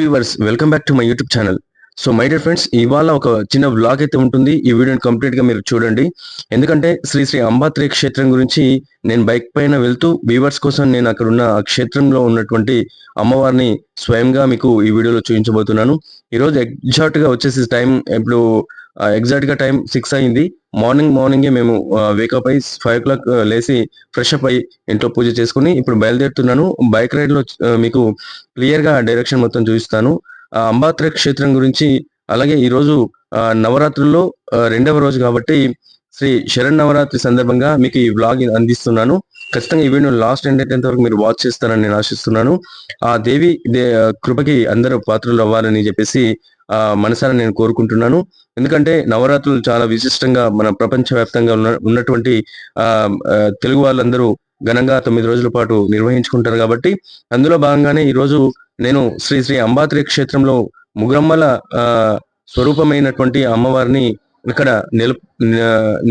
Viewers welcome back to my YouTube channel so my dear friends ఇవాళ ఒక చిన్న vlog అయితే ఉంటుంది. ఈ వీడియోని కంప్లీట్గా మీరు చూడండి. ఎందుకంటే శ్రీ శ్రీ అంబాత్రి క్షేత్రం గురించి నేను బైక్ పైన వెళ్తూ వ్యూవర్స్ కోసం నేను అక్కడ ఉన్న ఆ క్షేత్రంలో ఉన్నటువంటి అమ్మవారిని స్వయంగా మీకు ఈ వీడియోలో చూపించబోతున్నాను. ఈరోజు ఎగ్జాక్ట్గా ఎగ్జాక్ట్గా వచ్చేసి టైం ఇప్పుడు ఎగ్జాక్ట్గా టైం సిక్స్ అయింది. మార్నింగ్ మార్నింగే మేము వేకప్ అయ్యి ఫైవ్ ఓ క్లాక్ లేచి ఫ్రెష్ అప్ అయ్యి ఇంట్లో పూజ చేసుకుని ఇప్పుడు బయలుదేరుతున్నాను. బైక్ రైడ్లో మీకు క్లియర్గా డైరెక్షన్ మొత్తం చూపిస్తాను. ఆ క్షేత్రం గురించి అలాగే ఈరోజు నవరాత్రుల్లో రెండవ రోజు కాబట్టి శ్రీ శరణ్ నవరాత్రి సందర్భంగా మీకు ఈ వ్లాగ్ అందిస్తున్నాను. ఖచ్చితంగా ఈ వీడియో లాస్ట్ ఎండ్ అయ్యేంత వరకు మీరు వాచ్ చేస్తారని నేను ఆశిస్తున్నాను. ఆ దేవి దే- కృపకి అందరూ పాత్రలు అవ్వాలని చెప్పేసి మనసారా నేను కోరుకుంటున్నాను. ఎందుకంటే నవరాత్రులు చాలా విశిష్టంగా మన ప్రపంచవ్యాప్తంగా ఉన్న ఉన్నటువంటి ఆ తెలుగు వాళ్ళందరూ ఘనంగా తొమ్మిది రోజుల పాటు నిర్వహించుకుంటారు కాబట్టి అందులో భాగంగానే ఈరోజు నేను శ్రీ శ్రీ అంబాత్రి క్షేత్రంలో ముగ్రమ్మల స్వరూపమైనటువంటి అమ్మవారిని ఇక్కడ నెల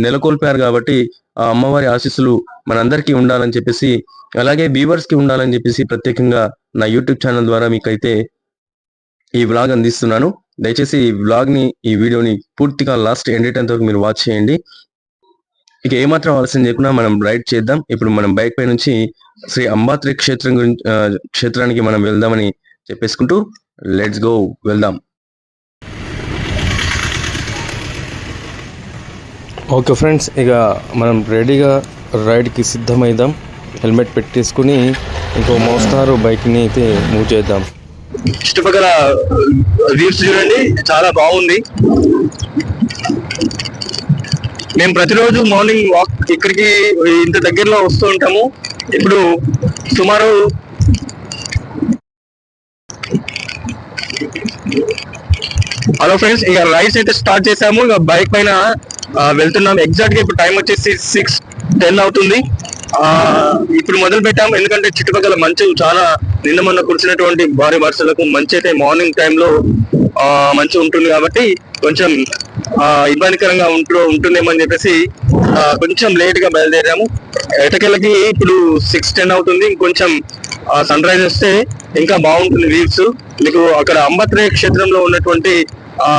నెలకొల్పారు కాబట్టి ఆ అమ్మవారి ఆశీస్సులు మనందరికీ ఉండాలని చెప్పేసి అలాగే బీవర్స్కి ఉండాలని చెప్పేసి ప్రత్యేకంగా నా యూట్యూబ్ ఛానల్ ద్వారా మీకైతే ఈ బ్లాగ్ అందిస్తున్నాను. దయచేసి ఈ బ్లాగ్ని ఈ వీడియోని పూర్తిగా లాస్ట్ ఎండేటంత వరకు మీరు వాచ్ చేయండి. ఇక ఏమాత్రం ఆలస్యం చేయకుండా మనం రైడ్ చేద్దాం. ఇప్పుడు మనం బైక్ పై నుంచి శ్రీ అంబాత్రి క్షేత్రం గురించి క్షేత్రానికి మనం వెళ్దామని చెప్పేసుకుంటూ లెట్స్ గో వెళ్దాం. ఓకే ఫ్రెండ్స్ ఇక మనం రెడీగా రైడ్కి సిద్ధమైదాం. హెల్మెట్ పెట్టేసుకుని ఇంకో మోస్తారు బైక్ని అయితే మూవ్ చేద్దాం. చుట్టుపక్కల వ్యూస్ చూడండి చాలా బాగుంది. మేము ప్రతిరోజు మార్నింగ్ వాక్ ఇక్కడికి ఇంత దగ్గరలో వస్తూ ఉంటాము. ఇప్పుడు సుమారు హలో ఫ్రెండ్స్ ఇక రైడ్స్ అయితే స్టార్ట్ చేసాము. ఇక బైక్ పైన వెళ్తున్నాం. ఎగ్జాక్ట్గా ఇప్పుడు టైం వచ్చేసి సిక్స్ టెన్ అవుతుంది. ఇప్పుడు మొదలు పెట్టాము. ఎందుకంటే చుట్టుపక్కల మంచు చాలా నిన్న మొన్న కురిసినటువంటి భారీ వర్షాలకు మంచి అయితే మార్నింగ్ టైంలో ఆ మంచు ఉంటుంది కాబట్టి కొంచెం ఆ ఇబ్బందికరంగా ఉంటూ ఉంటుందేమో అని చెప్పేసి కొంచెం లేట్గా బయలుదేరాము. ఎటకెళ్ళకి ఇప్పుడు సిక్స్ టెన్ అవుతుంది. ఇంకొంచెం సన్ రైజ్ వస్తే ఇంకా బాగుంటుంది వ్యూస్ మీకు అక్కడ అంబత్రే క్షేత్రంలో ఉన్నటువంటి ఆ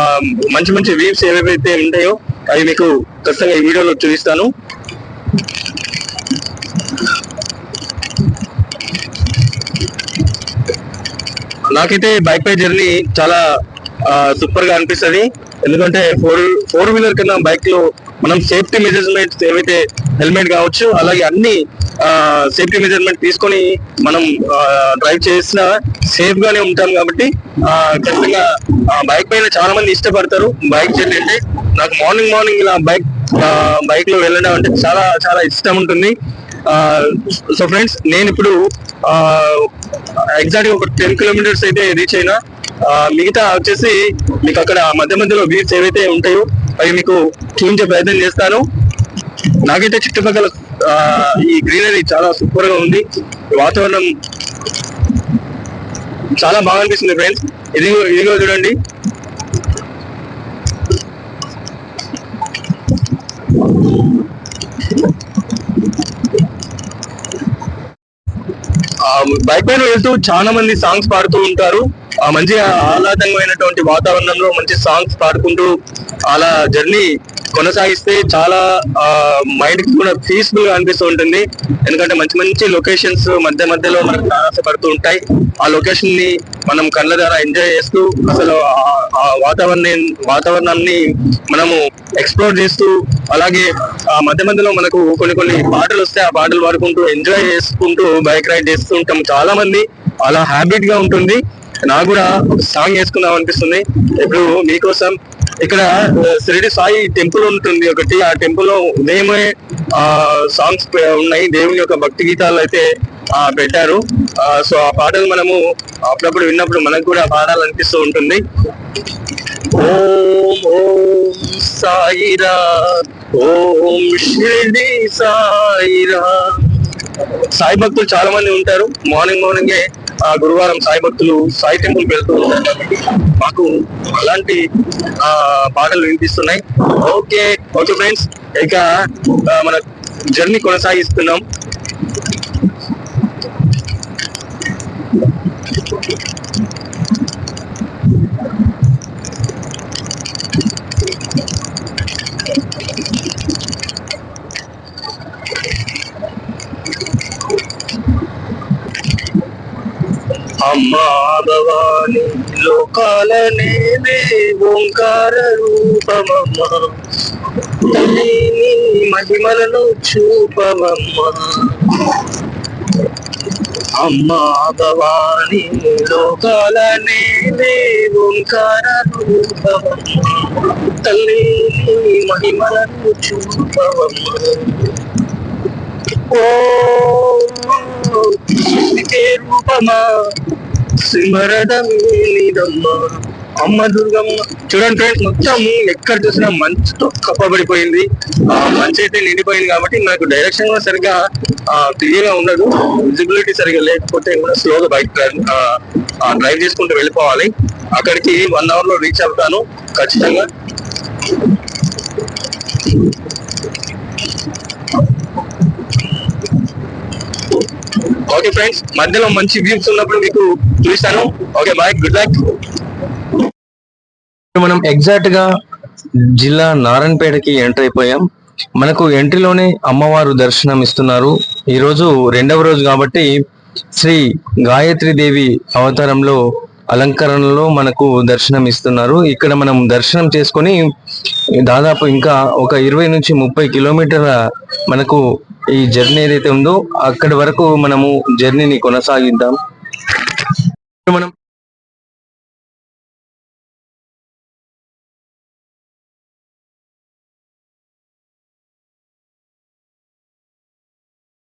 మంచి మంచి వ్యూస్ ఏవైతే ఉంటాయో అవి మీకు ఖచ్చితంగా ఈ వీడియోలో చూపిస్తాను. నాకైతే బైక్ పై జర్నీ చాలా సూపర్గా అనిపిస్తుంది. ఎందుకంటే ఫోర్ ఫోర్ వీలర్ కన్నా బైక్లో మనం సేఫ్టీ మెజర్మెంట్ ఏవైతే హెల్మెట్ కావచ్చు అలాగే అన్ని సేఫ్టీ మెజర్మెంట్ తీసుకొని మనం డ్రైవ్ చేసిన సేఫ్ గానే ఉంటాం కాబట్టి ఖచ్చితంగా బైక్ పైన చాలా మంది ఇష్టపడతారు. బైక్ జర్నీ అంటే నాకు మార్నింగ్ మార్నింగ్ ఇలా బైక్ బైక్లో వెళ్ళడం అంటే చాలా చాలా ఇష్టం ఉంటుంది. సో ఫ్రెండ్స్ నేను ఇప్పుడు ఎగ్జాక్ట్గా ఒక టెన్ కిలోమీటర్స్ అయితే రీచ్ అయినా మిగతా వచ్చేసి మీకు అక్కడ మధ్య మధ్యలో వ్యూస్ ఏవైతే ఉంటాయో అవి మీకు చూపించే ప్రయత్నం చేస్తాను. నాకైతే చుట్టుపక్కల ఈ గ్రీనరీ చాలా సూపర్గా ఉంది వాతావరణం చాలా బాగా అనిపిస్తుంది ఫ్రెండ్స్ ఇదిగో ఇదిగో చూడండి. బైక్ పైన వెళ్తూ చాలా మంది సాంగ్స్ పాడుతూ ఉంటారు. ఆ మంచిగా ఆహ్లాదంగా వాతావరణంలో మంచి సాంగ్స్ పాడుకుంటూ అలా జర్నీ కొనసాగిస్తే చాలా మైండ్కి కూడా పీస్ఫుల్గా అనిపిస్తూ ఉంటుంది. ఎందుకంటే మంచి మంచి లొకేషన్స్ మధ్య మధ్యలో మనకు ఆశపడుతూ ఉంటాయి. ఆ లొకేషన్ని మనం కళ్ళ ద్వారా ఎంజాయ్ చేస్తూ అసలు ఆ- వాతావరణం వాతావరణాన్ని మనము ఎక్స్ప్లోర్ చేస్తూ అలాగే ఆ మధ్య మధ్యలో మనకు కొన్ని కొన్ని పాటలు వస్తే ఆ పాటలు పాడుకుంటూ ఎంజాయ్ చేసుకుంటూ బైక్ రైడ్ చేస్తూ ఉంటాం చాలా మంది అలా హ్యాబిట్గా ఉంటుంది. నాకు కూడా సాంగ్ వేసుకుందాం అనిపిస్తుంది. ఇప్పుడు మీకోసం ఇక్కడ శిరిడి షిరిడి సాయి టెంపుల్ ఉంటుంది ఒకటి. ఆ టెంపుల్లో ఉదయమే ఆ సాంగ్స్ ఉన్నాయి. దేవుని యొక్క భక్తి గీతాలు అయితే ఆ పెట్టారు. ఆ, సో ఆ పాటలు మనము అప్పుడప్పుడు విన్నప్పుడు మనకు కూడా పాడాలనిపిస్తూ ఉంటుంది. ఓం ఓం సాయిరా ఓం షిరిడి సాయిరా సాయి భక్తులు చాలా మంది ఉంటారు. మార్నింగ్ మార్నింగ్ ఆ గురువారం సాయి భక్తులు సాయి టెంపుల్ వెళ్తూ మాకు అలాంటి ఆ పాటలు వినిపిస్తున్నాయి. ఓకే ఓకే ఫ్రెండ్స్ ఇక మన జర్నీ కొనసాగిస్తున్నాం. అమ్మా భవాని లోకాల నేనే ఓంకార రూపమమ్మ. తల్లి మహిమలను చూపమమ్మ. అమ్మా భవాని లోకాల నేనే ఓంకార రూపమమ్మ. తల్లి మహిమలను చూపమమ్మ. ఓ రూపమా? సింహరథమేనిదమ్మా అమ్మ దుర్గమ్మ. చూడండి ఫ్రెండ్స్ మొత్తం ఎక్కడ చూసినా మంచుతో కప్పబడిపోయింది. ఆ మంచు అయితే నిండిపోయింది కాబట్టి నాకు డైరెక్షన్ కూడా సరిగ్గా క్లియర్గా ఉండదు. విజిబిలిటీ సరిగ్గా లేకపోతే కూడా స్లోగా బైక్ డ్రైవ్ చేసుకుంటూ వెళ్ళిపోవాలి. అక్కడికి వన్ అవర్లో రీచ్ అవుతాను. ఖచ్చితంగా. ఓకే ఫ్రెండ్స్ మధ్యలో మంచి వ్యూస్ ఉన్నప్పుడు మీకు చూస్తాను ఓకే బాయ్ గుడ్ లక్ మనం ఎగ్జాక్ట్గా జిల్లా నారాయణపేటకి ఎంటర్ అయిపోయాం. మనకు ఎంట్రీలోనే అమ్మవారు దర్శనం ఇస్తున్నారు. ఈ రోజు రెండవ రోజు కాబట్టి శ్రీ గాయత్రి దేవి అవతారంలో అలంకరణలో మనకు దర్శనం ఇస్తున్నారు. ఇక్కడ మనం దర్శనం చేసుకొని దాదాపు ఇంకా ఒక ఇరవై నుంచి ముప్పై కిలోమీటర్ల మనకు ఈ జర్నీ ఏదైతే ఉందో అక్కడి వరకు మనము జర్నీని కొనసాగిద్దాం. మనం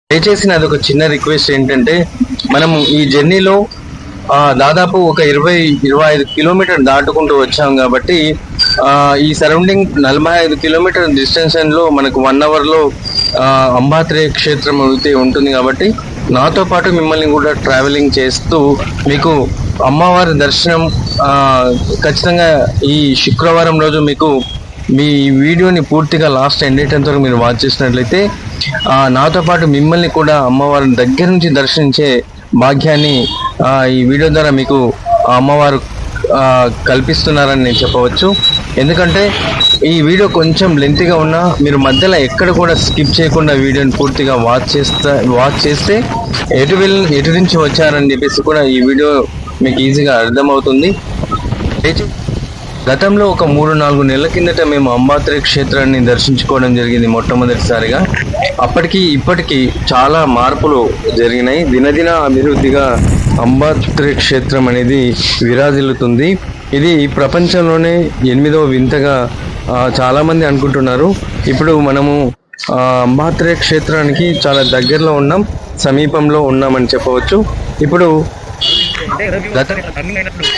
దయచేసి నాది ఒక చిన్న రిక్వెస్ట్ ఏంటంటే మనం ఈ జర్నీలో ఆ, దాదాపు ఒక ఇరవై ఇరవై ఐదు కిలోమీటర్ దాటుకుంటూ వచ్చాం కాబట్టి ఆ, ఈ సరౌండింగ్ నలభై ఐదు కిలోమీటర్ డిస్టెన్స్లో మనకు వన్ అవర్ అంబాత్రేయ అంబాత్రే క్షేత్రం అయితే ఉంటుంది కాబట్టి నాతో పాటు మిమ్మల్ని కూడా ట్రావెలింగ్ చేస్తూ మీకు అమ్మవారి దర్శనం ఖచ్చితంగా ఈ శుక్రవారం రోజు మీకు మీ వీడియోని పూర్తిగా లాస్ట్ ఎండేటంత వరకు మీరు వాచ్ చేసినట్లయితే నాతో పాటు మిమ్మల్ని కూడా అమ్మవారిని దగ్గర నుంచి దర్శించే భాగ్యాన్ని ఈ వీడియో ద్వారా మీకు అమ్మవారు కల్పిస్తున్నారని నేను చెప్పవచ్చు. ఎందుకంటే ఈ వీడియో కొంచెం లెంత్గా ఉన్నా మీరు మధ్యలో ఎక్కడ కూడా స్కిప్ చేయకుండా వీడియోని పూర్తిగా వాచ్ చేస్తా వాచ్ చేస్తే ఎటు వెళ్ళి ఎటు నుంచి వచ్చారని చెప్పేసి కూడా ఈ వీడియో మీకు ఈజీగా అర్థమవుతుంది. గతంలో ఒక మూడు నాలుగు నెలల కిందట మేము అంబాత్రి క్షేత్రాన్ని దర్శించుకోవడం జరిగింది మొట్టమొదటిసారిగా. అప్పటికి ఇప్పటికీ చాలా మార్పులు జరిగినాయి. దినదిన అభివృద్ధిగా అంబాత్రి క్షేత్రం అనేది విరాజిల్లుతుంది. ఇది ప్రపంచంలోనే ఎనిమిదవ వింతగా చాలామంది అనుకుంటున్నారు. ఇప్పుడు మనము అంబాత్రే క్షేత్రానికి చాలా దగ్గరలో ఉన్నాం సమీపంలో ఉన్నామని చెప్పవచ్చు. ఇప్పుడు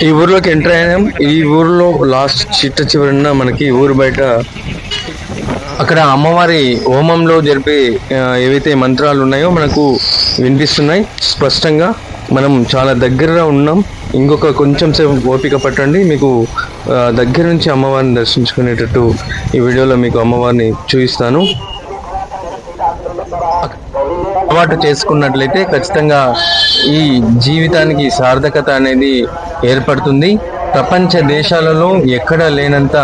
ఈ ఊర్లోకి ఎంటర్ అయినాం. ఈ ఊర్లో లాస్ట్ చిట్ట చివరిన మనకి ఊరు బయట అక్కడ అమ్మవారి హోమంలో జరిపే ఏవైతే మంత్రాలు ఉన్నాయో మనకు వినిపిస్తున్నాయి స్పష్టంగా. మనం చాలా దగ్గరగా ఉన్నాం. ఇంకొక కొంచెం సేపు ఓపిక పట్టండి. మీకు దగ్గర నుంచి అమ్మవారిని దర్శించుకునేటట్టు ఈ వీడియోలో మీకు అమ్మవారిని చూపిస్తాను. అలవాటు చేసుకున్నట్లయితే ఖచ్చితంగా ఈ జీవితానికి సార్థకత అనేది ఏర్పడుతుంది. ప్రపంచ దేశాలలో ఎక్కడ లేనంత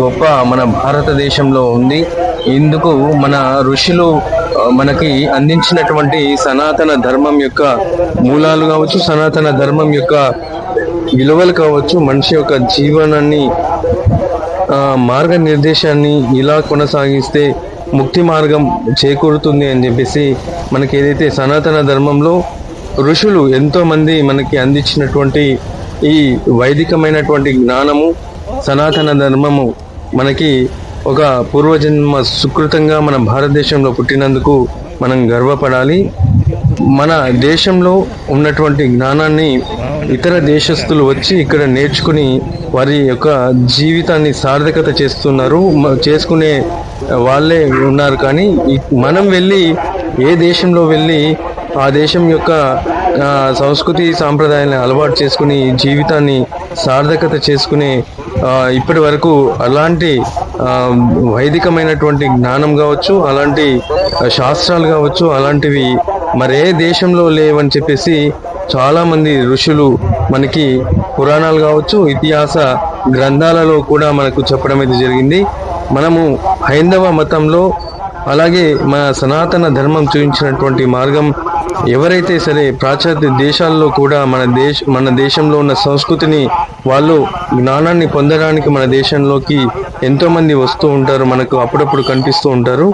గొప్ప మన భారతదేశంలో ఉంది. ఇందుకు మన ఋషులు మనకి అందించినటువంటి సనాతన ధర్మం యొక్క మూలాలు కావచ్చు సనాతన ధర్మం యొక్క విలువలు కావచ్చు మనిషి యొక్క జీవనాన్ని మార్గనిర్దేశాన్ని ఇలా కొనసాగిస్తే ముక్తి మార్గం చేకూరుతుంది అని చెప్పేసి మనకి ఏదైతే సనాతన ధర్మంలో ఋషులు ఎంతోమంది మనకి అందించినటువంటి ఈ వైదికమైనటువంటి జ్ఞానము సనాతన ధర్మము మనకి ఒక పూర్వజన్మ సుకృతంగా మన భారతదేశంలో పుట్టినందుకు మనం గర్వపడాలి. మన దేశంలో ఉన్నటువంటి జ్ఞానాన్ని ఇతర దేశస్తులు వచ్చి ఇక్కడ నేర్చుకుని వారి యొక్క జీవితాన్ని సార్థకత చేస్తున్నారు. చేసుకునే వాళ్ళే ఉన్నారు కానీ మనం వెళ్ళి ఏ దేశంలో వెళ్ళి ఆ దేశం యొక్క సంస్కృతి సాంప్రదాయాలను అలవాటు చేసుకుని జీవితాన్ని సార్థకత చేసుకునే ఇప్పటి వరకు అలాంటి వైదికమైనటువంటి జ్ఞానం కావచ్చు అలాంటి శాస్త్రాలు కావచ్చు అలాంటివి మరే దేశంలో లేవని చెప్పేసి చాలామంది ఋషులు మనకి పురాణాలు కావచ్చు ఇతిహాస గ్రంథాలలో కూడా మనకు చెప్పడం అయితే జరిగింది. మనము హైందవ మతంలో అలాగే మన సనాతన ధర్మం చూపించినటువంటి మార్గం ఎవరైతే సరే పాశ్చాత్య దేశాల్లో కూడా మన దేశ మన దేశంలో ఉన్న సంస్కృతిని వాళ్ళు జ్ఞానాన్ని పొందడానికి మన దేశంలోకి ఎంతోమంది వస్తూ ఉంటారు మనకు అప్పుడప్పుడు కనిపిస్తూ ఉంటారు.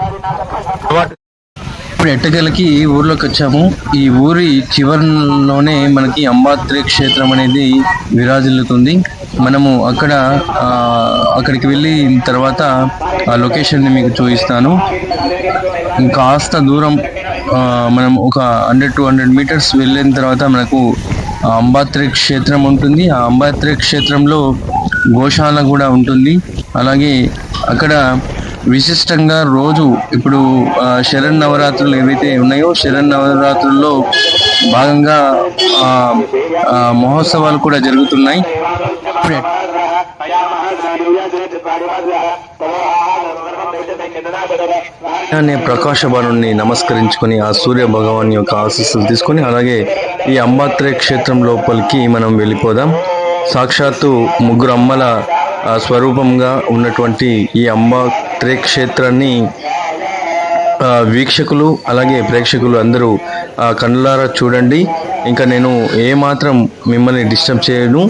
ఇప్పుడు ఎట్టగలకి ఈ ఊర్లోకి వచ్చాము. ఈ ఊరి చివరిలోనే మనకి అంబాత్రి క్షేత్రం అనేది విరాజిల్లుతుంది. మనము అక్కడ అక్కడికి వెళ్ళి తర్వాత ఆ లొకేషన్ని మీకు చూపిస్తాను. కాస్త దూరం మనం ఒక హండ్రెడ్ టూ హండ్రెడ్ మీటర్స్ వెళ్ళిన తర్వాత మనకు అంబాత్రి క్షేత్రం ఉంటుంది. ఆ అంబాత్రి క్షేత్రంలో గోశాల కూడా ఉంటుంది. అలాగే అక్కడ విశిష్టంగా రోజు ఇప్పుడు శరణ్ నవరాత్రులు ఏవైతే ఉన్నాయో శరణ్ నవరాత్రుల్లో భాగంగా మహోత్సవాలు కూడా జరుగుతున్నాయి. అనే ప్రకాశ నమస్కరించుకొని ఆ సూర్య భగవాన్ యొక్క ఆశీస్సులు తీసుకొని అలాగే ఈ అంబాత్రే క్షేత్రం లోపలికి మనం వెళ్ళిపోదాం. సాక్షాత్తు ముగ్గురు అమ్మల స్వరూపంగా ఉన్నటువంటి ఈ అంబాత్రే క్షేత్రాన్ని వీక్షకులు అలాగే ప్రేక్షకులు అందరూ ఆ, కళ్ళారా చూడండి. ఇంకా నేను ఏమాత్రం మిమ్మల్ని డిస్టర్బ్ చేయను.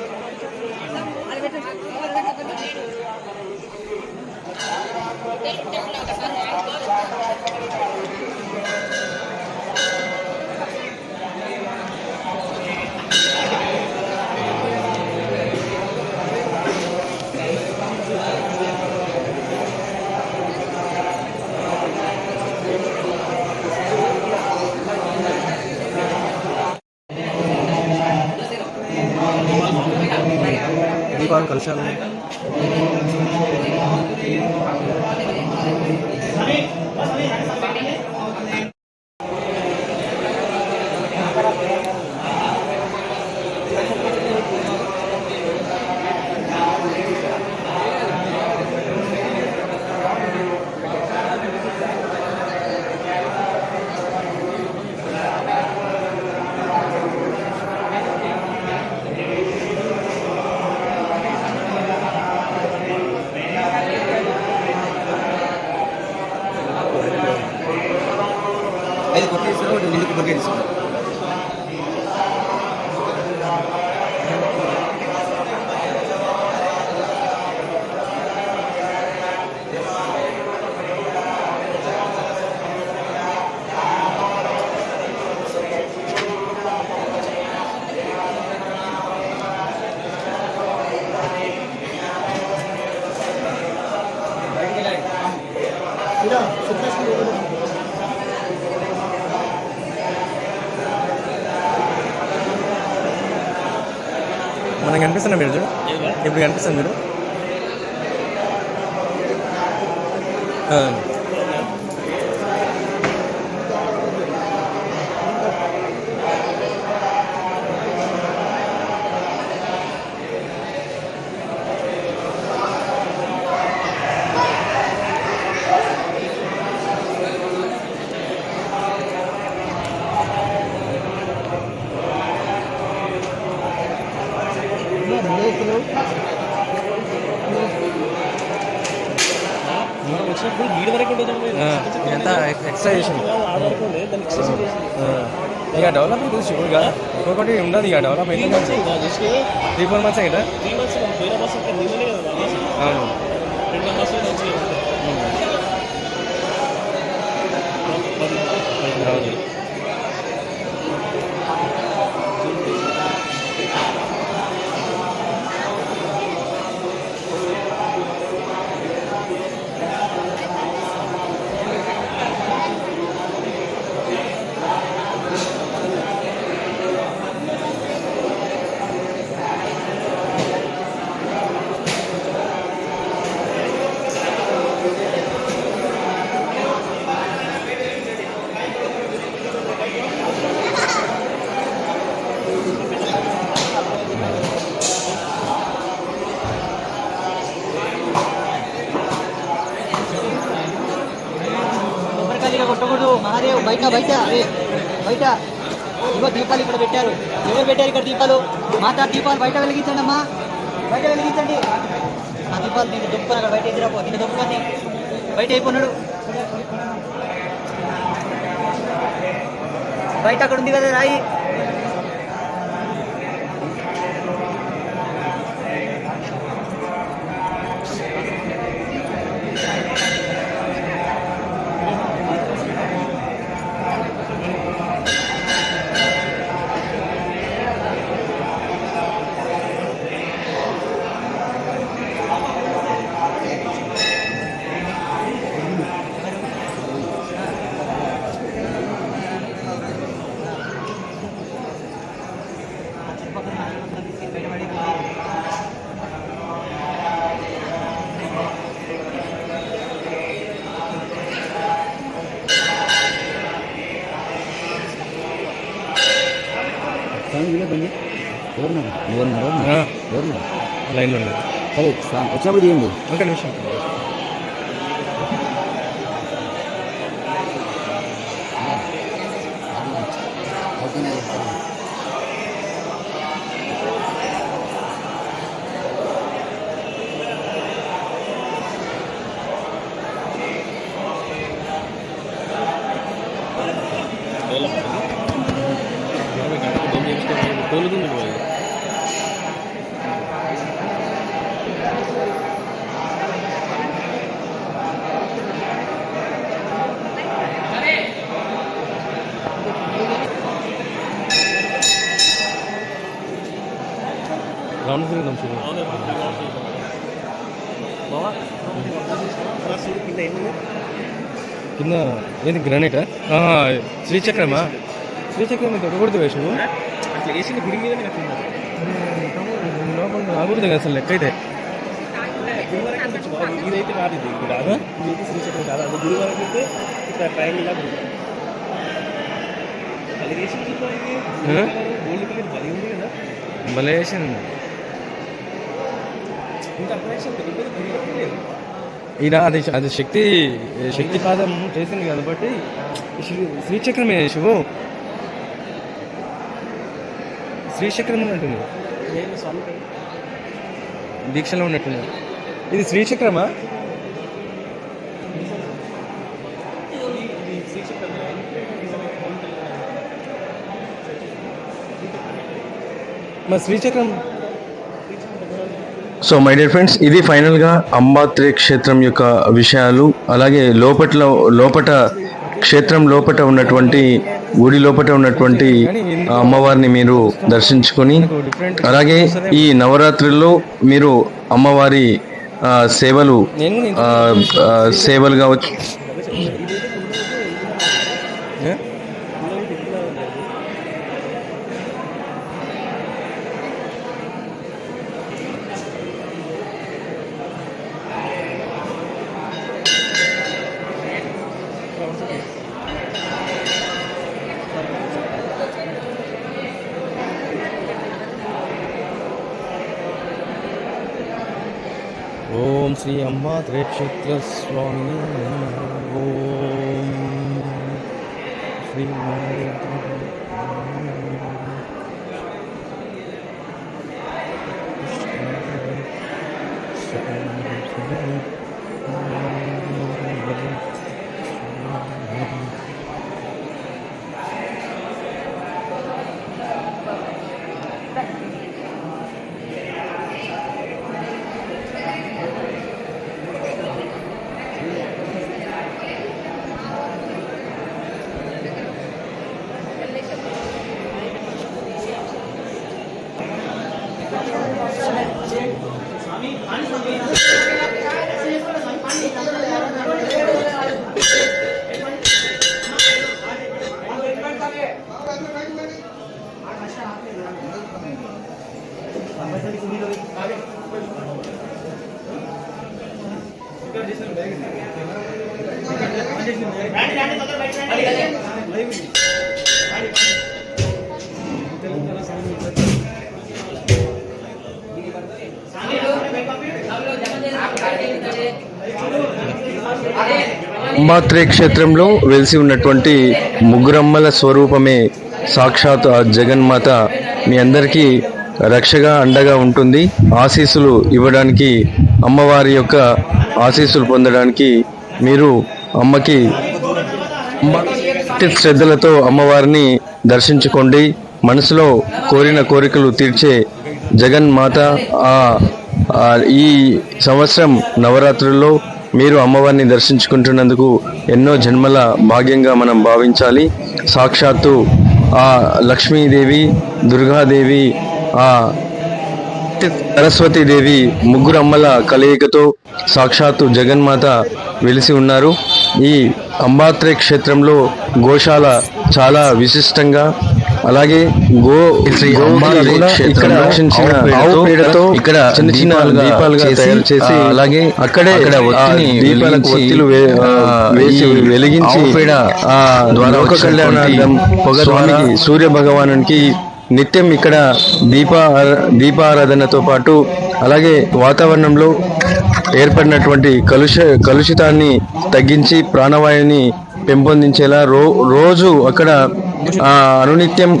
con còn sân కనిపిస్తున్నా మీరు చూడు. ఇప్పుడు కనిపిస్తుంది మీరు. ఫిక్సైజేషన్ ఇక డెవలప్ అవుతుంది షూర్ కదా ఇంకొకటి ఉండదు ఇక డెవలప్ అయితే త్రీ ఫోర్ మంత్స్ అయితే అవును. అవును. పెట్టారు ఎవరు పెట్టారు ఇక్కడ దీపాలు. మాతా దీపాలు బయట వెలిగించండి అమ్మా. బయట వెలిగించండి. ఆ దీపాలు నేను దొప్పుకొని అక్కడ బయట ఎదురాపో నేను దొప్పుకొని బయట అయిపోయినాడు బయట అక్కడ ఉంది కదా రాయి. లైన్లో ఉండదు వచ్చినప్పుడు తీయండి ఒక నిమిషం రౌండ్ తిరుగుదాం చూడు కింద ఏంది గ్రానైటా శ్రీచక్రమా? శ్రీచక్రం దొరకకూడదు వేషము అట్లా వేసిన గుడి మీద రాకూడదు కదా అసలు లెక్క అయితే ఇదైతే కాదు ఇది కాదు? ఇదైతే శ్రీచక్రం కాదు? అది గుడి వరకు అయితే ఇట్లా ట్రయాంగిల్ లాగా ఉంది. అది కలర్ బలి ఉంది కదా. భలే వేసింది. ఈయన అది అది శక్తి శక్తి పాదం చేసింది కాబట్టి శ్రీ- శ్రీచక్రమే శివు శ్రీచక్రం ఉన్నట్టుంది దీక్షలో ఉన్నట్టుంది. ఇది శ్రీచక్రమా? మా శ్రీచక్రం సో మై డియర్ ఫ్రెండ్స్ ఇది ఫైనల్గా అంబాత్రే క్షేత్రం యొక్క విషయాలు అలాగే లోపట్ల లోపట క్షేత్రం లోపట ఉన్నటువంటి గుడి లోపట ఉన్నటువంటి అమ్మవారిని మీరు దర్శించుకొని అలాగే ఈ నవరాత్రుల్లో మీరు అమ్మవారి సేవలు సేవలు కావచ్చు. శ్రీ అమ్మాత్రే క్షేత్ర స్వామి శ్రీ అంబాత్రే క్షేత్రంలో వెలిసి ఉన్నటువంటి ముగ్గురమ్మల స్వరూపమే సాక్షాత్ ఆ జగన్మాత. మీ అందరికీ రక్షగా అండగా ఉంటుంది. ఆశీస్సులు ఇవ్వడానికి అమ్మవారి యొక్క ఆశీస్సులు పొందడానికి మీరు అమ్మకి శ్రద్ధలతో అమ్మవారిని దర్శించుకోండి. మనసులో కోరిన కోరికలు తీర్చే జగన్మాత ఆ ఈ సంవత్సరం నవరాత్రుల్లో మీరు అమ్మవారిని దర్శించుకుంటున్నందుకు ఎన్నో జన్మల భాగ్యంగా మనం భావించాలి. సాక్షాత్తు ఆ లక్ష్మీదేవి దుర్గాదేవి ఆ సరస్వతీదేవి ముగ్గురు అమ్మల కలయికతో సాక్షాత్తు జగన్మాత వెలిసి ఉన్నారు. ఈ అంబాత్రే క్షేత్రంలో గోశాల చాలా విశిష్టంగా అలాగే గో శ్రీ ఇక్కడ పేడతో ఇక్కడ చిన్న చిన్న దీపాలుగా తయారు చేసి అలాగే అక్కడే దీపాలకు ఒత్తిలు వేసి వెలిగించి పేడ ఆ ద్వారా పొగ స్వామికి సూర్య భగవానునికి నిత్యం ఇక్కడ దీప దీపారాధనతో పాటు అలాగే వాతావరణంలో ఏర్పడినటువంటి కలుష కలుషితాన్ని తగ్గించి ప్రాణవాయుని పెంపొందించేలా రో రోజు అక్కడ ఆ, అనునిత్యం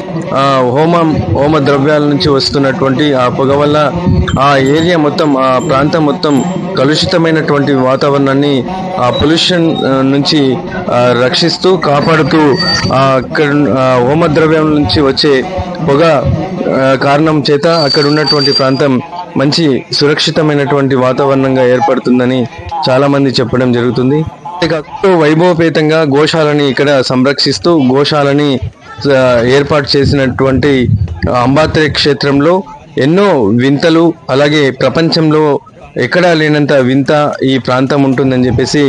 హోమం హోమ ద్రవ్యాల నుంచి వస్తున్నటువంటి ఆ పొగ వల్ల ఆ ఏరియా మొత్తం ఆ ప్రాంతం మొత్తం కలుషితమైనటువంటి వాతావరణాన్ని ఆ పొల్యూషన్ నుంచి రక్షిస్తూ కాపాడుతూ అక్కడ ఆ, హోమ ద్రవ్యం నుంచి వచ్చే పొగ కారణం చేత అక్కడ ఉన్నటువంటి ప్రాంతం మంచి సురక్షితమైనటువంటి వాతావరణంగా ఏర్పడుతుందని చాలామంది చెప్పడం జరుగుతుంది. వైభవపేతంగా గోశాలని ఇక్కడ సంరక్షిస్తూ గోశాలని ఏర్పాటు చేసినటువంటి అంబాత్రే క్షేత్రంలో ఎన్నో వింతలు అలాగే ప్రపంచంలో ఎక్కడా లేనంత వింత ఈ ప్రాంతం ఉంటుందని చెప్పేసి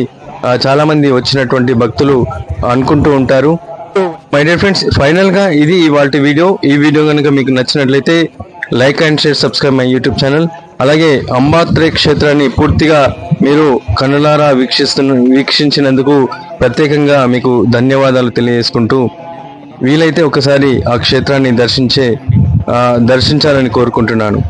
చాలామంది వచ్చినటువంటి భక్తులు అనుకుంటూ ఉంటారు. మై డియర్ ఫ్రెండ్స్ ఫైనల్గా ఇది ఇవాళ వీడియో. ఈ వీడియో కనుక మీకు నచ్చినట్లయితే like and share subscribe my YouTube channel అలాగే అంబాత్రే క్షేత్రాన్ని పూర్తిగా మీరు కన్నులారా వీక్షిస్తున్న వీక్షించినందుకు ప్రత్యేకంగా మీకు ధన్యవాదాలు తెలియజేసుకుంటూ వీలైతే ఒకసారి ఆ క్షేత్రాన్ని దర్శించే దర్శించాలని కోరుకుంటున్నాను.